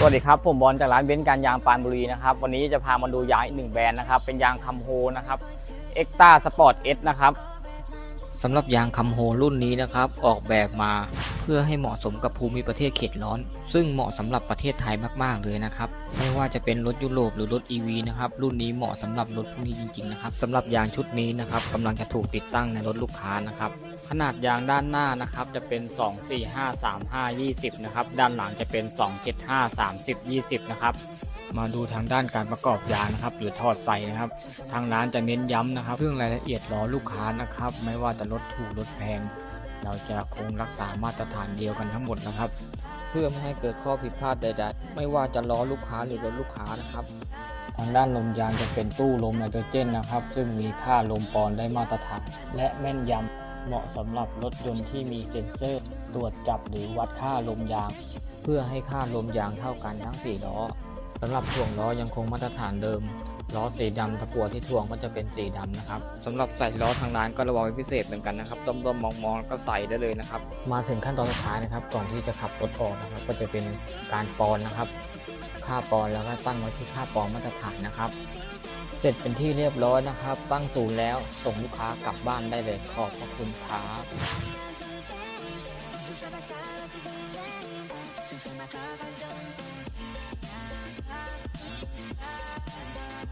สวัสดีครับ ผมบอลจากร้านเบนซ์การยางปานบุรีนะครับ วันนี้จะพามาดูยางอีกหนึ่งแบรนด์นะครับ เป็นยางคัมโฮนะครับเอ็กตาสปอร์ตเอสนะครับ สำหรับยางคัมโฮรุ่นนี้นะครับ ออกแบบมาเพื่อให้เหมาะสมกับภูมิประเทศเขตร้อน ซึ่งเหมาะสำหรับประเทศไทยมากๆเลยนะครับ ไม่ว่าจะเป็นรถยุโรปหรือรถ EV นะครับรุ่นนี้เหมาะสำหรับรถพวกนี้จริงๆนะครับสำหรับยางชุดนี้นะครับกำลังจะถูกติดตั้งในรถลูกค้านะครับขนาดยางด้านหน้านะครับจะเป็น 2 4 5 3 5 20นะครับด้านหลังจะเป็น 2 7 5 30 20นะครับมาดูทางด้านการประกอบยางนะครับ หรือถอดใส่นะครับ ทางร้านจะเน้นย้ำนะครับ เรื่องรายละเอียดล้อลูกค้านะครับ ไม่ว่าจะลดถูกลดแพง เราจะคงรักษามาตรฐานเดียวกันทั้งหมดนะครับ เพื่อไม่ให้เกิดข้อผิดพลาดใดๆ ไม่ว่าจะล้อลูกค้าหรือรถลูกค้านะครับ ทางด้านลมยางจะเป็นตู้ลมไนโตรเจนนะครับ ซึ่งมีค่าลมปอนได้มาตรฐาน และแม่นยำเหมาะสำหรับรถยนต์ที่มีเซ็นเซอร์ตรวจจับหรือวัดค่าลมยาง เพื่อให้ค่าลมยางเท่ากันทั้ง 4 ล้อสำหรับถ่วงล้อยังคงมาตรฐานเดิม ล้อสีดำตะกั่วที่ถ่วงก็จะเป็นสีดำนะครับสำหรับใส่ล้อทางร้านก็ระวังเป็นพิเศษเหมือนกันนะครับต้มๆมองๆก็ใส่ได้เลยนะครับ มาถึงขั้นตอนสุดท้ายนะครับ ก่อนที่จะขับรถออกนะครับ ก็จะเป็นการปอนนะครับค่าปอนแล้วก็ตั้งไว้ที่ค่าปอนมาตรฐานนะครับ เสร็จเป็นที่เรียบร้อยนะครับ ตั้งศูนย์แล้วส่งลูกค้ากลับบ้านได้เลยขอบพระคุณครับ Thank